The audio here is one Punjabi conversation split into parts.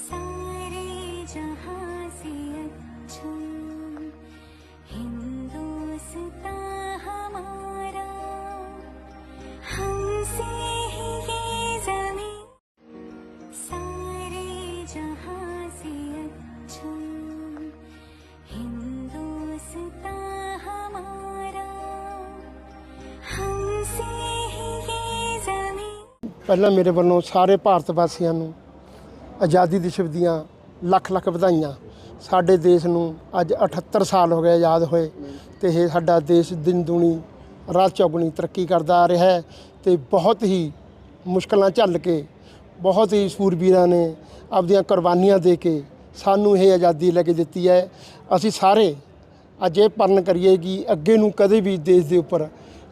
सारे जहां से अच्छा हिंदुस्तां हमारा हमसे ही ये जमीन सारे जहां से अच्छा हिंदुस्तां हमारा हमसे ही ये जमीन ਪਹਿਲਾਂ ਮੇਰੇ ਵੱਲੋਂ ਸਾਰੇ ਭਾਰਤ ਵਾਸੀਆਂ ਨੂੰ ਆਜ਼ਾਦੀ ਦਿਵਸ ਦੀਆਂ ਲੱਖ ਲੱਖ ਵਧਾਈਆਂ। ਸਾਡੇ ਦੇਸ਼ ਨੂੰ ਅੱਜ 78 ਸਾਲ ਹੋ ਗਏ ਆਜ਼ਾਦ ਹੋਏ ਤੇ ਇਹ ਸਾਡਾ ਦੇਸ਼ ਦਿਨ ਦੁਣੀ ਰਾਤ ਚੌਗਣੀ ਤਰੱਕੀ ਕਰਦਾ ਆ ਰਿਹਾ ਹੈ ਤੇ ਬਹੁਤ ਹੀ ਮੁਸ਼ਕਲਾਂ ਝੱਲ ਕੇ, ਬਹੁਤ ਹੀ ਸੂਰਬੀਰਾਂ ਨੇ ਆਪਦੀਆਂ ਕੁਰਬਾਨੀਆਂ ਦੇ ਕੇ ਸਾਨੂੰ ਇਹ ਆਜ਼ਾਦੀ ਲੈ ਕੇ ਦਿੱਤੀ ਹੈ। ਅਸੀਂ ਸਾਰੇ ਅੱਜ ਇਹ ਪਰਨ ਕਰੀਏ ਕਿ ਅੱਗੇ ਨੂੰ ਕਦੇ ਵੀ ਦੇਸ਼ ਦੇ ਉੱਪਰ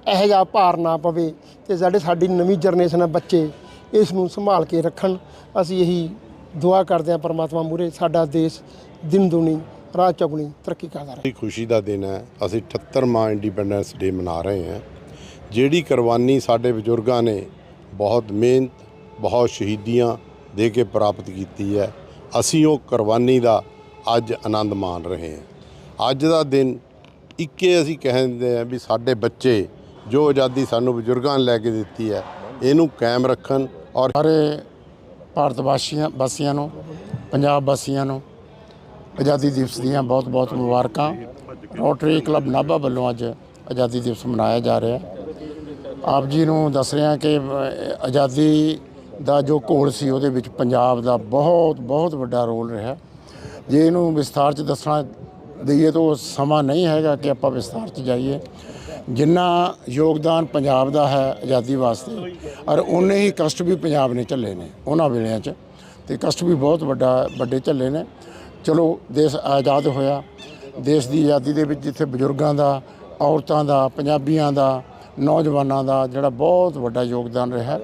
ਇਹੋ ਜਿਹਾ ਭਾਰ ਨਾ ਪਵੇ ਤੇ ਸਾਡੇ ਸਾਡੀ ਨਵੀਂ ਜਨਰੇਸ਼ਨ ਹੈ ਬੱਚੇ, ਇਸ ਨੂੰ ਸੰਭਾਲ ਕੇ ਰੱਖਣ। ਅਸੀਂ ਇਹੀ ਦੁਆ ਕਰਦੇ ਹਾਂ ਪਰਮਾਤਮਾ ਮੂਰੇ ਸਾਡਾ ਦੇਸ਼ ਦਿਨ ਦੁਨੀ ਰਾਹ ਚੌਗਣੀ ਤਰੱਕੀ ਕਰਦਾ ਰਹੇ। ਬੜੀ ਖੁਸ਼ੀ ਦਾ ਦਿਨ ਹੈ ਅਸੀਂ 78ਵਾਂ ਇੰਡੀਪੈਂਡੈਂਸ ਡੇ ਮਨਾ ਰਹੇ ਹਾਂ। ਜਿਹੜੀ ਕੁਰਬਾਨੀ ਸਾਡੇ ਬਜ਼ੁਰਗਾਂ ਨੇ ਬਹੁਤ ਮਿਹਨਤ ਬਹੁਤ ਸ਼ਹੀਦੀਆਂ ਦੇ ਕੇ ਪ੍ਰਾਪਤ ਕੀਤੀ ਹੈ ਅਸੀਂ ਉਹ ਕੁਰਬਾਨੀ ਦਾ ਅੱਜ ਆਨੰਦ ਮਾਣ ਰਹੇ ਹਾਂ। ਅੱਜ ਦਾ ਦਿਨ ਇੱਕੇ ਅਸੀਂ ਕਹਿੰਦੇ ਹਾਂ ਵੀ ਸਾਡੇ ਬੱਚੇ ਜੋ ਆਜ਼ਾਦੀ ਸਾਨੂੰ ਬਜ਼ੁਰਗਾਂ ਨੇ ਲੈ ਕੇ ਦਿੱਤੀ ਹੈ ਇਹਨੂੰ ਕਾਇਮ ਰੱਖਣ ਔਰ ਸਾਰੇ ਭਾਰਤ ਵਾਸੀਆਂ ਵਾਸੀਆਂ ਨੂੰ, ਪੰਜਾਬ ਵਾਸੀਆਂ ਨੂੰ ਆਜ਼ਾਦੀ ਦਿਵਸ ਦੀਆਂ ਬਹੁਤ-ਬਹੁਤ ਮੁਬਾਰਕਾਂ। ਰੋਟਰੀ ਕਲੱਬ ਨਾਭਾ ਵੱਲੋਂ ਅੱਜ ਆਜ਼ਾਦੀ ਦਿਵਸ ਮਨਾਇਆ ਜਾ ਰਿਹਾ ਆਪ ਜੀ ਨੂੰ ਦੱਸ ਰਿਹਾ ਕਿ ਆਜ਼ਾਦੀ ਦਾ ਜੋ ਘੋਲ ਸੀ ਉਹਦੇ ਵਿੱਚ ਪੰਜਾਬ ਦਾ ਬਹੁਤ ਬਹੁਤ ਵੱਡਾ ਰੋਲ ਰਿਹਾ ਜੇ ਇਹਨੂੰ ਵਿਸਥਾਰ ਚ ਦੱਸਣਾ ਦਈਏ ਤਾਂ ਉਹ ਸਮਾਂ ਨਹੀਂ ਹੈਗਾ ਕਿ ਆਪਾਂ ਵਿਸਥਾਰ ਚ ਜਾਈਏ। ਜਿੰਨਾ ਯੋਗਦਾਨ ਪੰਜਾਬ ਦਾ ਹੈ ਆਜ਼ਾਦੀ ਵਾਸਤੇ, ਔਰ ਉਨੇ ਹੀ ਕਸ਼ਟ ਵੀ ਪੰਜਾਬ ਨੇ ਝੱਲੇ ਨੇ, ਉਹਨਾਂ ਵੇਲਿਆਂ 'ਚ। ਤੇ ਕਸ਼ਟ ਵੀ ਬਹੁਤ ਵੱਡਾ, ਵੱਡੇ ਝੱਲੇ ਨੇ। ਚਲੋ, ਦੇਸ਼ ਆਜ਼ਾਦ ਹੋਇਆ। ਦੇਸ਼ ਦੀ ਆਜ਼ਾਦੀ ਦੇ ਵਿੱਚ ਜਿੱਥੇ ਬਜ਼ੁਰਗਾਂ ਦਾ, ਔਰਤਾਂ ਦਾ, ਪੰਜਾਬੀਆਂ ਦਾ, ਨੌਜਵਾਨਾਂ ਦਾ ਜਿਹੜਾ ਬਹੁਤ ਵੱਡਾ ਯੋਗਦਾਨ ਰਿਹਾ।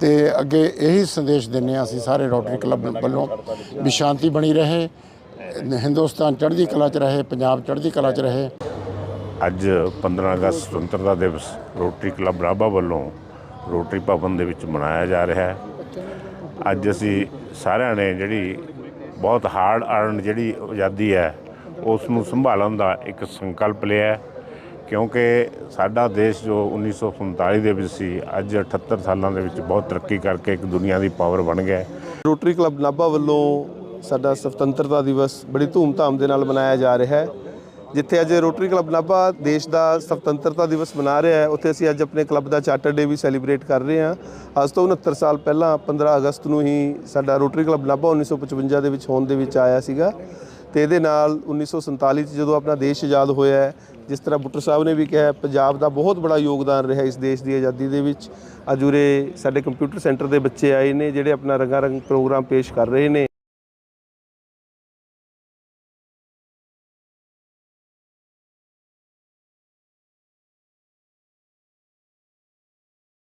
ਤੇ ਅੱਗੇ ਇਹੀ ਸੰਦੇਸ਼ ਦਿੰਦੇ ਹਾਂ ਅਸੀਂ ਸਾਰੇ ਰੋਟਰੀ ਕਲੱਬ ਵੱਲੋਂ ਵੀ ਸ਼ਾਂਤੀ ਬਣੀ ਰਹੇ, ਹਿੰਦੁਸਤਾਨ ਚੜ੍ਹਦੀ ਕਲਾ 'ਚ ਰਹੇ, ਪੰਜਾਬ ਚੜ੍ਹਦੀ ਕਲਾ 'ਚ ਰਹੇ। ਅੱਜ 15 ਅਗਸਤ ਸੁਤੰਤਰਤਾ ਦਿਵਸ ਰੋਟਰੀ ਕਲੱਬ ਰਾਭਾ ਵੱਲੋਂ ਰੋਟਰੀ ਭਵਨ ਦੇ ਵਿੱਚ ਮਨਾਇਆ ਜਾ ਰਿਹਾ ਹੈ। ਅੱਜ ਅਸੀਂ ਸਾਰਿਆਂ ਨੇ ਜਿਹੜੀ ਬਹੁਤ ਹਾਰਡ ਅਰਨ ਜਿਹੜੀ ਆਜ਼ਾਦੀ ਹੈ ਉਸ ਨੂੰ ਸੰਭਾਲਣ ਦਾ ਇੱਕ ਸੰਕਲਪ ਲਿਆ ਕਿਉਂਕਿ ਸਾਡਾ ਦੇਸ਼ ਜੋ 1947 ਦੇ ਵਿੱਚ ਸੀ, ਅੱਜ 78 ਸਾਲਾਂ ਦੇ ਵਿੱਚ ਬਹੁਤ ਤਰੱਕੀ ਕਰਕੇ ਇੱਕ ਦੁਨੀਆ ਦੀ ਪਾਵਰ ਬਣ ਗਿਆ ਰੋਟਰੀ ਕਲੱਬ ਨਾਭਾ ਵੱਲੋਂ ਸਾਡਾ ਸੁਤੰਤਰਤਾ ਦਿਵਸ ਬੜੀ ਧੂਮਧਾਮ ਦੇ ਨਾਲ ਮਨਾਇਆ ਜਾ ਰਿਹਾ ਹੈ। ਜਿੱਥੇ ਅੱਜ ਰੋਟਰੀ ਕਲੱਬ ਨਾਭਾ ਦੇਸ਼ ਦਾ ਸੁਤੰਤਰਤਾ ਦਿਵਸ ਮਨਾ ਰਿਹਾ ਹੈ, ਉੱਥੇ ਅਸੀਂ ਅੱਜ ਆਪਣੇ ਕਲੱਬ ਦਾ ਚਾਰਟਰ ਡੇ ਵੀ ਸੈਲੀਬ੍ਰੇਟ ਕਰ ਰਹੇ ਹਾਂ। ਅੱਜ ਤੋਂ 69 ਸਾਲ ਪਹਿਲਾਂ 15 ਅਗਸਤ ਨੂੰ ਹੀ ਸਾਡਾ ਰੋਟਰੀ ਕਲੱਬ ਨਾਭਾ 1955 ਦੇ ਵਿੱਚ ਹੋਣ ਦੇ ਵਿੱਚ ਆਇਆ ਸੀਗਾ ਤੇ ਇਹਦੇ ਨਾਲ 1947 ਚ ਜਦੋਂ ਆਪਣਾ ਦੇਸ਼ ਆਜ਼ਾਦ ਹੋਇਆ ਹੈ, ਜਿਸ ਤਰ੍ਹਾਂ ਬੁੱਟਰ ਸਾਹਿਬ ਨੇ ਵੀ ਕਿਹਾ ਪੰਜਾਬ ਦਾ ਬਹੁਤ ਬੜਾ ਯੋਗਦਾਨ ਰਿਹਾ ਇਸ ਦੇਸ਼ ਦੀ ਆਜ਼ਾਦੀ ਦੇ ਵਿੱਚ। ਅਜੂਰੇ ਸਾਡੇ ਕੰਪਿਊਟਰ ਸੈਂਟਰ ਦੇ ਬੱਚੇ ਆਏ ਨੇ, ਜਿਹੜੇ ਆਪਣਾ ਰੰਗਾ ਰੰਗ ਪ੍ਰੋਗਰਾਮ ਪੇਸ਼ ਕਰ ਰਹੇ ਨੇ।